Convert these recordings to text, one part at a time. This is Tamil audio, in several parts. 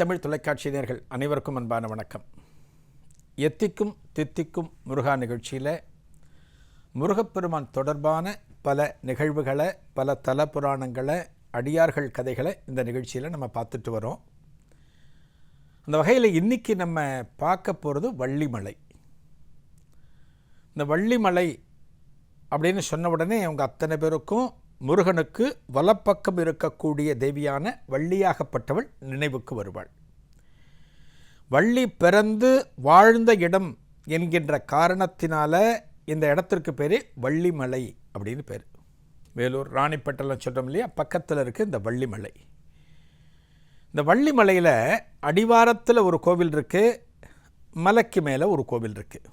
தமிழ் தொலைக்காட்சியினர்கள் அனைவருக்கும் அன்பான வணக்கம். எத்திக்கும் தித்திக்கும் முருகா நிகழ்ச்சியில் முருகப்பெருமான் தொடர்பான பல நிகழ்வுகளை பல தல புராணங்களை அடியார்கள் கதைகளை இந்த நிகழ்ச்சியில் நம்ம பார்த்துட்டு வரோம். அந்த வகையில் இன்றைக்கி நம்ம பார்க்க போகிறது வள்ளிமலை. இந்த வள்ளிமலை அப்படின்னு சொன்ன உடனே அவங்க அத்தனை பேருக்கும் முருகனுக்கு வலப்பக்கம் இருக்கக்கூடிய தேவியான வள்ளியாகப்பட்டவள் நினைவுக்கு வருவாள். வள்ளி பிறந்து வாழ்ந்த இடம் என்கின்ற காரணத்தினால இந்த இடத்திற்கு பேர் வள்ளிமலை அப்படின்னு பேர். வேலூர் ராணிப்பட்டெல்லாம் சொல்கிறோம் இல்லையா? பக்கத்தில் இருக்குது இந்த வள்ளிமலை. இந்த வள்ளிமலையில் அடிவாரத்தில் ஒரு கோவில் இருக்குது மலைக்கு மேலே ஒரு கோவில் இருக்குது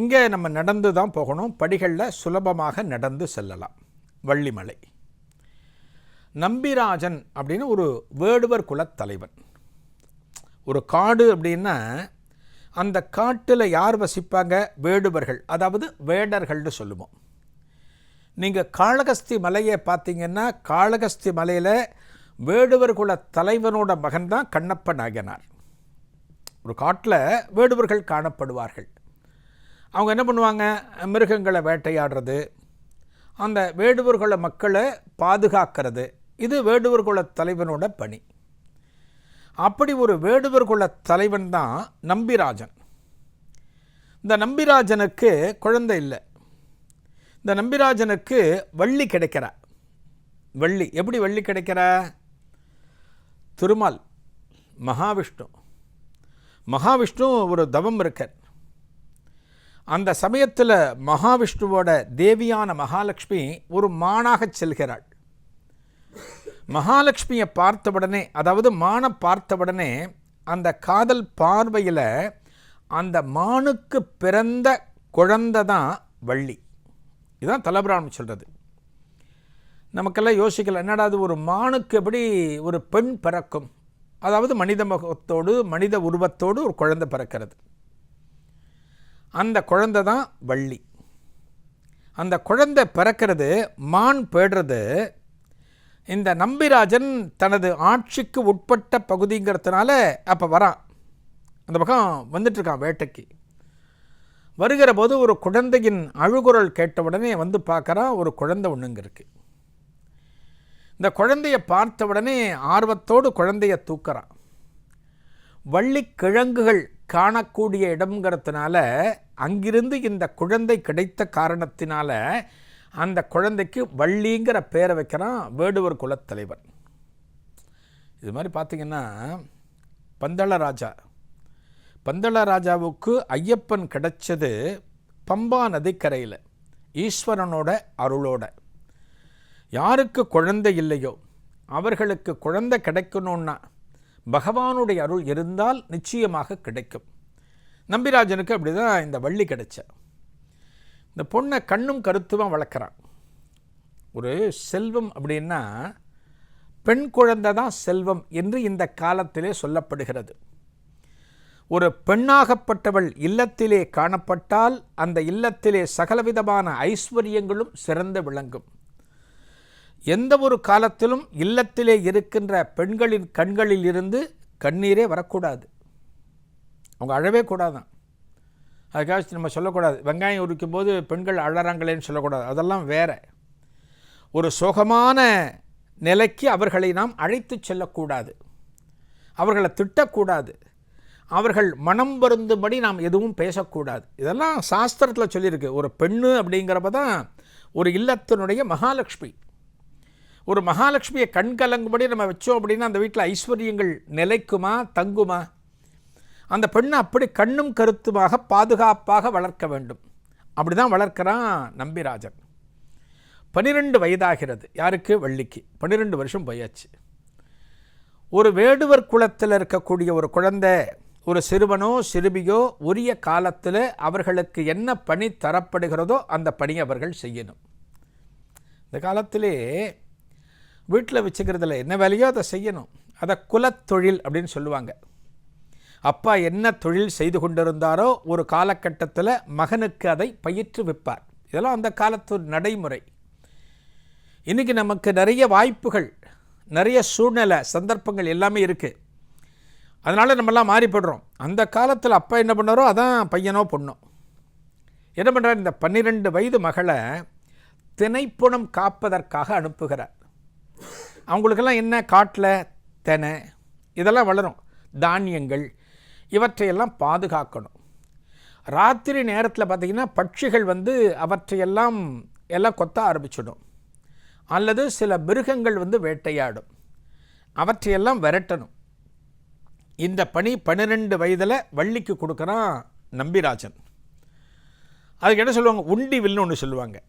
இங்கே நம்ம நடந்து தான் போகணும் படிகளில் சுலபமாக நடந்து செல்லலாம். வள்ளிமலை. நம்பிராஜன் அப்படின்னு ஒரு வேடுவர் குலத் தலைவன் ஒரு காடு அப்படின்னா அந்த காட்டில் யார் வசிப்பாங்க? வேடுவர்கள் அதாவது வேடர்கள்னு சொல்லுவோம். நீங்கள் காளகஸ்தி மலையை பார்த்தீங்கன்னா காளகஸ்தி மலையில் வேடுவர் குல தலைவனோட மகன் தான் கண்ணப்ப நாயனார். ஒரு காட்டில் வேடுவர்கள் காணப்படுவார்கள். அவங்க என்ன பண்ணுவாங்க? மிருகங்களை வேட்டையாடுறது அந்த வேடுவர்குல மக்களை பாதுகாக்கிறது. இது வேடுவர்குல தலைவனோட பணி. அப்படி ஒரு வேடுவர்குல தலைவன் தான் நம்பிராஜன். இந்த நம்பிராஜனுக்கு குழந்தை இல்லை. இந்த நம்பிராஜனுக்கு வள்ளி கிடைக்கிறா. வள்ளி எப்படி வள்ளி கிடைக்கிறா? திருமால் மகாவிஷ்ணு. மகாவிஷ்ணு ஒரு தவம் இருக்கார். அந்த சமயத்தில் மகாவிஷ்ணுவோட தேவியான மகாலட்சுமி ஒரு மானாகச் செல்கிறாள். மகாலட்சுமியை பார்த்தவுடனே அதாவது மானை பார்த்தவுடனே அந்த காதல் பார்வையில் அந்த மானுக்கு பிறந்த குழந்தை தான் வள்ளி. இதுதான் தலபிராமம் சொல்கிறது நமக்கெல்லாம் யோசிக்கல என்னடா அது ஒரு மானுக்கு எப்படி ஒரு பெண் பிறக்கும்? அதாவது மனித முகத்தோடு மனித உருவத்தோடு ஒரு குழந்தை பிறக்கிறது. அந்த குழந்தை தான் வள்ளி. அந்த குழந்தை பிறக்கிறது மான் பேடுறது இந்த நம்பிராஜன் தனது ஆட்சிக்கு உட்பட்ட பகுதிங்கிறதுனால அப்போ வரான். அந்த பக்கம் வந்துட்டுருக்கான் வேட்டைக்கு. வருகிற போது ஒரு குழந்தையின் அழுகுரல் கேட்ட உடனே வந்து பார்க்குறான் ஒரு குழந்தை ஒன்றுங்க இருக்குது இந்த குழந்தைய பார்த்த உடனே ஆர்வத்தோடு குழந்தைய தூக்குறான் வள்ளி கிழங்குகள் காணக்கூடிய இடம்ங்கிறதுனால அங்கிருந்து இந்த குழந்தை கிடைத்த காரணத்தினால அந்த குழந்தைக்கு வள்ளிங்கிற பேரை வைக்கிறான் வேடுவர் குலத்தலைவன். இது மாதிரி பார்த்திங்கன்னா பந்தளராஜா பந்தளராஜாவுக்கு ஐயப்பன் கிடைச்சது பம்பா நதிக்கரையில் ஈஸ்வரனோட அருளோட. யாருக்கு குழந்தை இல்லையோ அவர்களுக்கு குழந்தை கிடைக்கணுன்னா பகவானுடைய அருள் இருந்தால் நிச்சயமாக கிடைக்கும். நம்பிராஜனுக்கு அப்படி தான் இந்த வள்ளி கிடைச்ச. இந்த பொண்ணை கண்ணும் கருத்துமாக வளர்க்குறான். ஒரு செல்வம் அப்படின்னா பெண் குழந்தை தான் செல்வம் என்று இந்த காலத்திலே சொல்லப்படுகிறது. ஒரு பெண்ணாகப்பட்டவள் இல்லத்திலே காணப்பட்டால் அந்த இல்லத்திலே சகலவிதமான ஐஸ்வர்யங்களும் சிறந்து விளங்கும். எந்த ஒரு காலத்திலும் இல்லத்திலே இருக்கின்ற பெண்களின் கண்களில் இருந்து கண்ணீரே வரக்கூடாது. அவங்க அழவே கூடாதான். அதுக்காக நம்ம சொல்லக்கூடாது. வெங்காயம் உரிக்கும் போது பெண்கள் அழறாங்களேன்னு சொல்லக்கூடாது. அதெல்லாம் வேற. ஒரு சோகமான நிலைக்கு அவர்களை நாம் அழைத்து செல்லக்கூடாது. அவர்களை திட்டக்கூடாது. அவர்கள் மனம் வருந்தும்படி நாம் எதுவும் பேசக்கூடாது. இதெல்லாம் சாஸ்திரத்தில் சொல்லியிருக்கு. ஒரு பெண்ணு அப்படிங்கிறப்ப தான் ஒரு இல்லத்தினுடைய மகாலட்சுமி. ஒரு மகாலட்சுமியை கண் கலங்கும்படி நம்ம வச்சோம் அப்படின்னா அந்த வீட்டில் ஐஸ்வர்யங்கள் நிலைக்குமா தங்குமா? அந்த பெண்ணை அப்படி கண்ணும் கருத்துமாக பாதுகாப்பாக வளர்க்க வேண்டும். அப்படி தான் வளர்க்குறான் நம்பிராஜன். பன்னிரெண்டு வயதாகிறது. யாருக்கு? வள்ளிக்கு. பன்னிரெண்டு வருஷம் போயாச்சு. ஒரு வேடுவர் குலத்தில் இருக்கக்கூடிய ஒரு குழந்தை ஒரு சிறுவனோ சிறுமியோ உரிய காலத்தில் அவர்களுக்கு என்ன பணி தரப்படுகிறதோ அந்த பணி அவர்கள் செய்யணும். இந்த காலத்திலே வீட்டில் வச்சுக்கிறதுல என்ன வேலையோ அதை செய்யணும். அதை குலத்தொழில் அப்படின்னு சொல்லுவாங்க. அப்பா என்ன தொழில் செய்து கொண்டிருந்தாரோ ஒரு காலகட்டத்தில் மகனுக்கு அதை பயிற்றுவிப்பார் இதெல்லாம் அந்த காலத்து நடைமுறை. இன்றைக்கி நமக்கு நிறைய வாய்ப்புகள் நிறைய சூழ்நிலை சந்தர்ப்பங்கள் எல்லாமே இருக்குது அதனால் நம்மலாம் மாறிப்படுறோம். அந்த காலத்தில் அப்பா என்ன பண்ணாரோ அதான் பையனோ பொண்ணோ. என்ன பண்ணுறார் இந்த பன்னிரெண்டு வயது மகளை திணைப்புணம் காப்பதற்காக அனுப்புகிறார். அவங்களுக்கெல்லாம் என்ன? காட்டில் தெனை. இதெல்லாம் வளரும். தானியங்கள். இவற்றையெல்லாம் பாதுகாக்கணும். ராத்திரி நேரத்தில் பார்த்திங்கன்னா பட்சிகள் வந்து அவற்றையெல்லாம் எல்லாம் கொத்த ஆரம்பிச்சிடும். அல்லது சில மிருகங்கள் வந்து வேட்டையாடும். அவற்றையெல்லாம் விரட்டணும். இந்த பணி பன்னிரெண்டு வயதில் வள்ளிக்கு கொடுக்குறான் நம்பிராஜன். அதுக்கு என்ன சொல்லுவாங்க? உண்டி வில்னு ஒன்று சொல்லுவாங்க.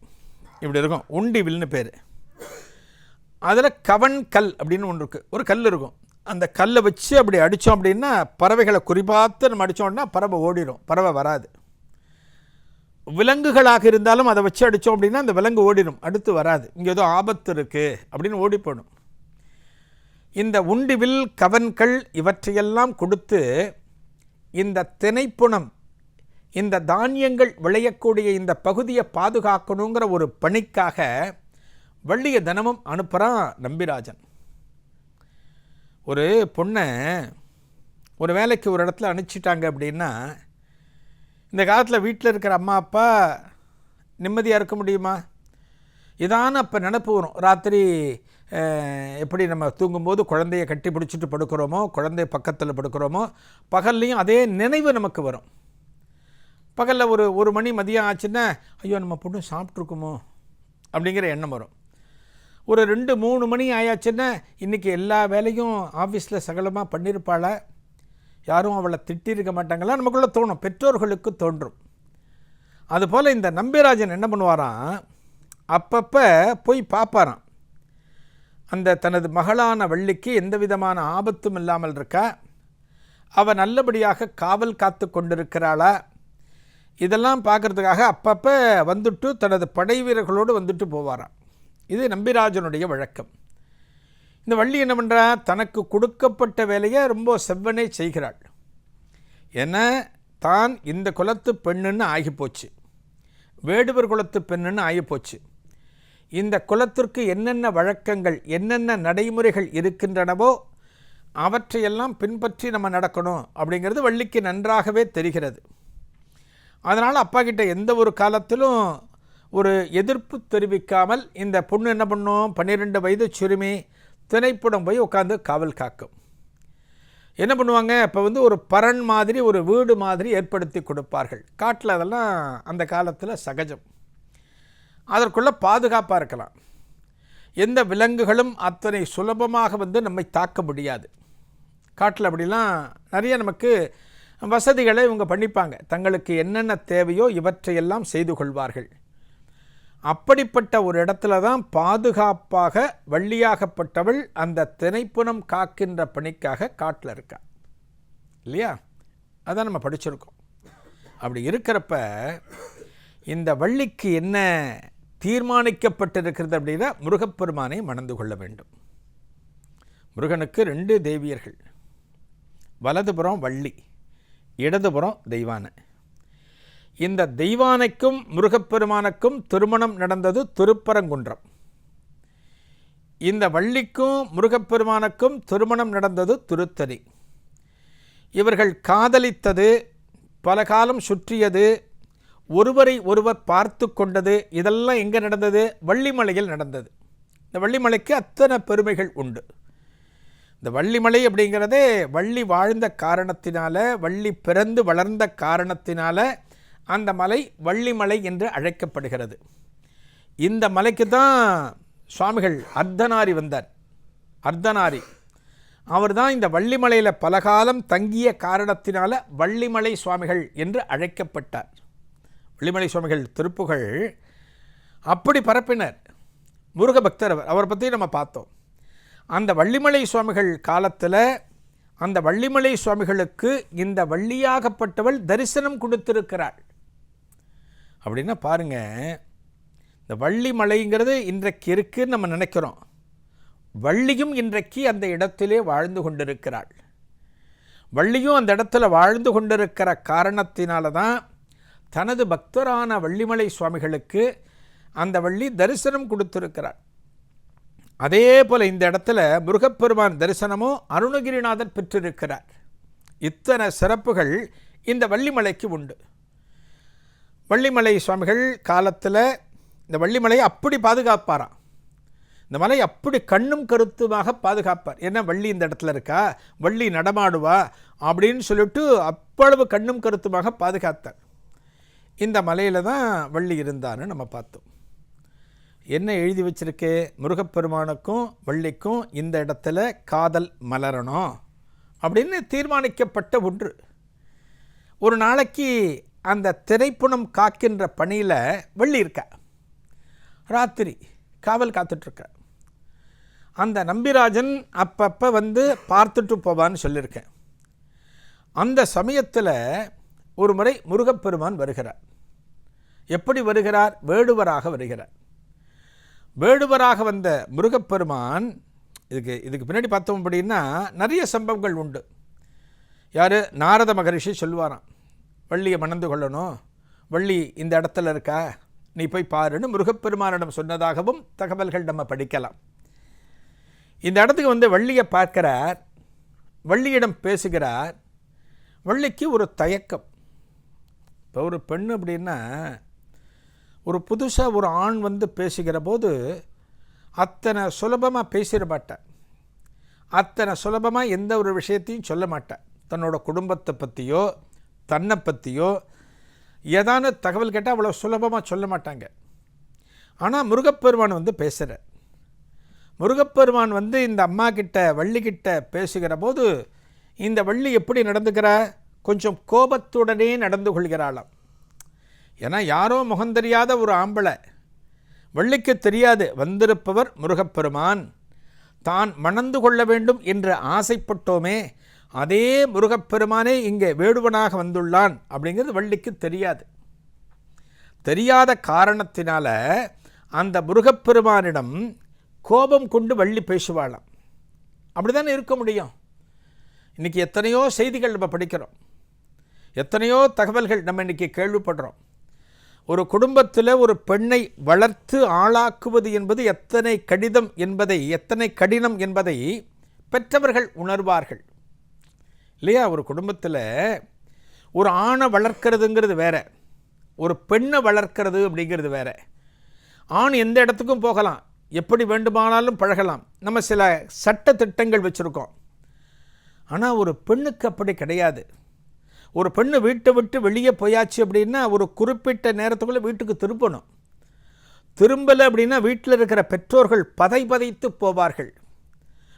இப்படி இருக்கும். உண்டி வில்னு பேர். அதில் கவன் கல் அப்படின்னு ஒன்று இருக்குது ஒரு கல் இருக்கும். அந்த கல்லை வச்சு அப்படி அடித்தோம் அப்படின்னா பறவைகளை குறிப்பாத்து நம்ம அடித்தோம்னா பறவை ஓடிடும் பறவை வராது. விலங்குகளாக இருந்தாலும் அதை வச்சு அடித்தோம் அப்படின்னா அந்த விலங்கு ஓடிடும் அடுத்து வராது. இங்கே ஏதோ ஆபத்து இருக்குது அப்படின்னு ஓடி போயிடும். இந்த உண்டிவில் கவன்கள் இவற்றையெல்லாம் கொடுத்து இந்த திணைப்புணம் இந்த தானியங்கள் விளையக்கூடிய இந்த பகுதியை பாதுகாக்கணுங்கிற ஒரு பணிக்காக வள்ளியை தினமும் அனுப்புகிறான் நம்பிராஜன். ஒரு பொண்ணை ஒரு வேலைக்கு ஒரு இடத்துல அனுப்பிச்சிட்டாங்க அப்படின்னா இந்த காலத்தில் வீட்டில் இருக்கிற அம்மா அப்பா நிம்மதியாக இருக்க முடியுமா? இதான அப்போ நினப்பு வரும். ராத்திரி எப்படி நம்ம தூங்கும்போது குழந்தைய கட்டி பிடிச்சிட்டு படுக்கிறோமோ குழந்தைய பக்கத்தில் படுக்கிறோமோ பகல்லையும் அதே நினைவு நமக்கு வரும். பகலில் ஒரு ஒரு மணி மதியம் ஆச்சுன்னா ஐயோ நம்ம பொண்ணு சாப்பிட்ருக்குமோ அப்படிங்கிற எண்ணம் வரும். ஒரு ரெண்டு மூணு மணி ஆயாச்சுன்னா இன்றைக்கி எல்லா வேலையும் ஆஃபீஸில் சகலமாக பண்ணியிருப்பாள். யாரும் அவளை திட்டியிருக்க மாட்டாங்களா? நமக்குள்ளே தோணும். பெற்றோர்களுக்கு தோன்றும். அதுபோல் இந்த நம்பிராஜன் என்ன பண்ணுவாராம்? அப்பப்போ போய் பார்ப்பாராம். அந்த தனது மகளான வள்ளிக்கு எந்த விதமான ஆபத்தும் இல்லாமல் இருக்கா? அவள் நல்லபடியாக காவல் காத்து கொண்டிருக்கிறாளா? இதெல்லாம் பார்க்கறதுக்காக அப்பப்போ வந்துட்டு தனது படை வீரர்களோடு வந்துட்டு போவாராம். இது நம்பிராஜனுடைய வழக்கம். இந்த வள்ளி என்ன பண்ணுறா தனக்கு கொடுக்கப்பட்ட வேலையை ரொம்ப செவ்வனே செய்கிறாள். ஏன்னா தான் இந்த குலத்து பெண்ணுன்னு ஆகிப்போச்சு வேடுவர் குலத்து பெண்ணுன்னு ஆகிப்போச்சு இந்த குலத்திற்கு என்னென்ன வழக்கங்கள் என்னென்ன நடைமுறைகள் இருக்கின்றனவோ அவற்றையெல்லாம் பின்பற்றி நம்ம நடக்கணும் அப்படிங்கிறது வள்ளிக்கு நன்றாகவே தெரிகிறது. அதனால் அப்பா கிட்ட எந்த ஒரு காலத்திலும் ஒரு எதிர்ப்பு தெரிவிக்காமல் இந்த பொண்ணு என்ன பண்ணும்? பன்னிரெண்டு வயது சிறுமி திணைப்புடம் போய் உட்காந்து காவல் காக்கும். என்ன பண்ணுவாங்க? இப்போ வந்து ஒரு பரண் மாதிரி ஒரு வீடு மாதிரி ஏற்படுத்தி கொடுப்பார்கள். காட்டில் அதெல்லாம் அந்த காலத்தில் சகஜம். அதற்குள்ளே பாதுகாப்பாக இருக்கலாம். எந்த விலங்குகளும் அத்தனை சுலபமாக வந்து நம்மை தாக்க முடியாது. காட்டில் அப்படிலாம் நிறைய நமக்கு வசதிகளை இவங்க பண்ணிப்பாங்க. தங்களுக்கு என்னென்ன தேவையோ இவற்றையெல்லாம் செய்து கொள்வார்கள். அப்படிப்பட்ட ஒரு இடத்துல தான் பாதுகாப்பாக வள்ளியாகப்பட்டவள் அந்த திணைப்புணம் காக்கின்ற பணிக்காக காட்டில் இருக்கா. இல்லையா? அதான் நம்ம படிச்சிருக்கோம். அப்படி இருக்கிறப்ப இந்த வள்ளிக்கு என்ன தீர்மானிக்கப்பட்டிருக்கிறது அப்படின்னா முருகப்பெருமானை மணந்து கொள்ள வேண்டும். முருகனுக்கு ரெண்டு தேவியர்கள். வலதுபுறம் வள்ளி இடதுபுறம் தெய்வானை. இந்த தெய்வானைக்கும் முருகப்பெருமானுக்கும் திருமணம் நடந்தது திருப்பரங்குன்றம். இந்த வள்ளிக்கும் முருகப்பெருமானுக்கும் திருமணம் நடந்தது திருத்தணி. இவர்கள் காதலித்தது பல காலம் சுற்றியது ஒருவரை ஒருவர் பார்த்து கொண்டது இதெல்லாம் எங்கே நடந்தது? வள்ளிமலையில் நடந்தது. இந்த வள்ளிமலைக்கு அத்தனை பெருமைகள் உண்டு. இந்த வள்ளிமலை அப்படிங்கிறதே வள்ளி வாழ்ந்த காரணத்தினால வள்ளி பிறந்து வளர்ந்த காரணத்தினால அந்த மலை வள்ளிமலை என்று அழைக்கப்படுகிறது. இந்த மலைக்கு தான் சுவாமிகள் அர்த்தநாரி வந்தார். அர்த்தநாரி. அவர் தான் இந்த வள்ளிமலையில் பலகாலம் தங்கிய காரணத்தினால வள்ளிமலை சுவாமிகள் என்று அழைக்கப்பட்டார். வள்ளிமலை சுவாமிகள் திருப்புகள் அப்படி பரப்பினர். முருக பக்தர் அவர் அவரை பற்றி நம்ம பார்த்தோம். அந்த வள்ளிமலை சுவாமிகள் காலத்தில் அந்த வள்ளிமலை சுவாமிகளுக்கு இந்த வள்ளியாகப்பட்டவள் தரிசனம் கொடுத்திருக்கிறாள். அப்படின்னா பாருங்கள் இந்த வள்ளிமலைங்கிறது இன்றைக்கு இருக்குன்னு நம்ம நினைக்கிறோம். வள்ளியும் இன்றைக்கு அந்த இடத்திலே வாழ்ந்து கொண்டிருக்கிறாள். வள்ளியும் அந்த இடத்துல வாழ்ந்து கொண்டிருக்கிற காரணத்தினால தான் தனது பக்தரான வள்ளிமலை சுவாமிகளுக்கு அந்த வள்ளி தரிசனம் கொடுத்திருக்கிறாள். அதே போல் இந்த இடத்துல முருகப்பெருமான் தரிசனமும் அருணகிரிநாதர் பெற்றிருக்கிறார். இத்தனை சிறப்புகள் இந்த வள்ளிமலைக்கு உண்டு. வள்ளிமலை சுவாமிகள் காலத்தில் இந்த வள்ளிமலையை அப்படி பாதுகாப்பாராம். இந்த மலை அப்படி கண்ணும் கருத்துமாக பாதுகாப்பார். ஏன்னா வள்ளி இந்த இடத்துல இருக்கா? வள்ளி நடமாடுவா? அப்படின்னு சொல்லிட்டு அவ்வளவு கண்ணும் கருத்துமாக பாதுகாத்தார். இந்த மலையில் தான் வள்ளி இருந்தான்னு நம்ம பார்த்தோம். என்ன எழுதி வச்சிருக்கு? முருகப்பெருமானுக்கும் வள்ளிக்கும் இந்த இடத்துல காதல் மலரணும் அப்படின்னு தீர்மானிக்கப்பட்ட ஒன்று. ஒரு நாளைக்கு அந்த திரைப்புணம் காக்கின்ற பணியில் வள்ளி இருக்கா. ராத்திரி காவல் காத்துட்ருக்க. அந்த நம்பிராஜன் அப்பப்போ வந்து பார்த்துட்டு போவான்னு சொல்லியிருக்கேன் அந்த சமயத்தில் ஒரு முறை முருகப்பெருமான் வருகிறார். எப்படி வருகிறார்? வேடுவராக வருகிறார். வேடுவராக வந்த முருகப்பெருமான் இதுக்கு இதுக்கு பின்னாடி பார்த்தோம் அப்படின்னா நிறைய சம்பவங்கள் உண்டு. யார்? நாரத மகரிஷி சொல்லுவாராம். வள்ளியை மணந்து கொள்ளணும். வள்ளி இந்த இடத்துல இருக்கா? நீ போய் பாருன்னு முருகப்பெருமானிடம் சொன்னதாகவும் தகவல்கள் நம்ம படிக்கலாம். இந்த இடத்துக்கு வந்து வள்ளியை பார்க்கிறார். வள்ளியிடம் பேசுகிறார். வள்ளிக்கு ஒரு தயக்கம். இப்போ ஒரு பெண் அப்படின்னா ஒரு புதுசாக ஒரு ஆண் வந்து பேசுகிற போது அத்தனை சுலபமாக பேசிட மாட்டேன் அத்தனை சுலபமாக எந்த ஒரு விஷயத்தையும் சொல்ல மாட்டேன் தன்னோட குடும்பத்தை பற்றியோ தன்னை பற்றியோ ஏதான தகவல் கேட்டால் அவ்வளோ சுலபமாக சொல்ல மாட்டாங்க. ஆனால் முருகப்பெருமான் வந்து பேசுகிற முருகப்பெருமான் வந்து இந்த அம்மா கிட்ட வள்ளிக்கிட்ட பேசுகிற போது இந்த வள்ளி எப்படி நடந்துக்கிறா? கொஞ்சம் கோபத்துடனே நடந்து கொள்கிறாளாம். ஏன்னா யாரோ முகந்தெரியாத ஒரு ஆம்பளை. வள்ளிக்கு தெரியாது வந்திருப்பவர் முருகப்பெருமான். தான் மணந்து கொள்ள வேண்டும் என்று ஆசைப்பட்டோமே அதே முருகப்பெருமானே இங்கே வேடுவனாக வந்துள்ளான் அப்படிங்கிறது வள்ளிக்கு தெரியாது. தெரியாத காரணத்தினால அந்த முருகப்பெருமானிடம் கோபம் கொண்டு வள்ளி பேசுவாளாம். அப்படி இருக்க முடியும்? இன்றைக்கி எத்தனையோ செய்திகள் நம்ம படிக்கிறோம். எத்தனையோ தகவல்கள் நம்ம இன்றைக்கி கேள்விப்படுறோம். ஒரு குடும்பத்தில் ஒரு பெண்ணை வளர்த்து ஆளாக்குவது என்பது எத்தனை கடிதம் என்பதை எத்தனை கடினம் என்பதை பெற்றவர்கள் உணர்வார்கள். இல்லையா? ஒரு குடும்பத்தில் ஒரு ஆணை வளர்க்குறதுங்கிறது வேற. ஒரு பெண்ணை வளர்க்கிறது அப்படிங்கிறது வேற. ஆண் எந்த இடத்துக்கும் போகலாம். எப்படி வேண்டுமானாலும் பழகலாம். நம்ம சில சட்ட திட்டங்கள் வச்சுருக்கோம். ஆனால் ஒரு பெண்ணுக்கு அப்படி கிடையாது. ஒரு பெண்ணு வீட்டை விட்டு வெளியே போயாச்சு அப்படின்னா ஒரு குறிப்பிட்ட நேரத்துக்குள்ளே வீட்டுக்கு திரும்பணும். திரும்பலை அப்படின்னா வீட்டில் இருக்கிற பெற்றோர்கள் பதை பதைத்து போவார்கள்.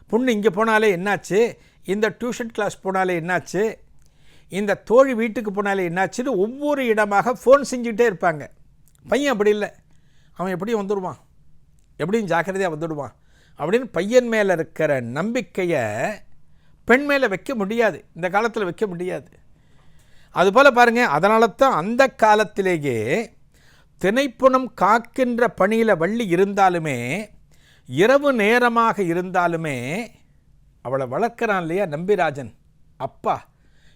பொண்ணு இங்கே போனாலே என்னாச்சு? இந்த டியூஷன் கிளாஸ் போனாலே என்னாச்சு? இந்த தோழி வீட்டுக்கு போனாலே என்னாச்சுன்னு ஒவ்வொரு இடமாக ஃபோன் செஞ்சுக்கிட்டே இருப்பாங்க. பையன் அப்படி இல்லை. அவன் எப்படியும் வந்துடுவான். எப்படியும் ஜாக்கிரதையாக வந்துடுவான். அப்படின்னு பையன் மேலே இருக்கிற நம்பிக்கையை பெண் மேலே வைக்க முடியாது. இந்த காலத்தில் வைக்க முடியாது. அதுபோல் பாருங்கள் அதனால தான் அந்த காலத்திலேயே திணைப்புணம் காக்கின்ற பணியில் வள்ளி இருந்தாலுமே இரவு நேரமாக இருந்தாலுமே அவளை வளர்க்குறான் இல்லையா நம்பிராஜன்? அப்பா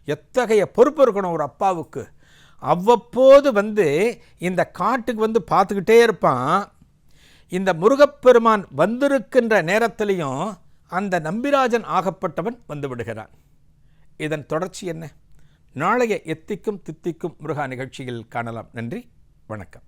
எத்தகைய பொறுப்பு இருக்கணும் ஒரு அப்பாவுக்கு? அவ்வப்போது வந்து இந்த காட்டுக்கு வந்து பார்த்துக்கிட்டே இருப்பான். இந்த முருகப்பெருமான் வந்திருக்கின்ற நேரத்திலையும் அந்த நம்பிராஜன் ஆகப்பட்டவன் வந்து விடுகிறான். இதன் தொடர்ச்சி என்ன? நாளைய எத்திக்கும் தித்திக்கும் முருகா நிகழ்ச்சியில் காணலாம். நன்றி வணக்கம்.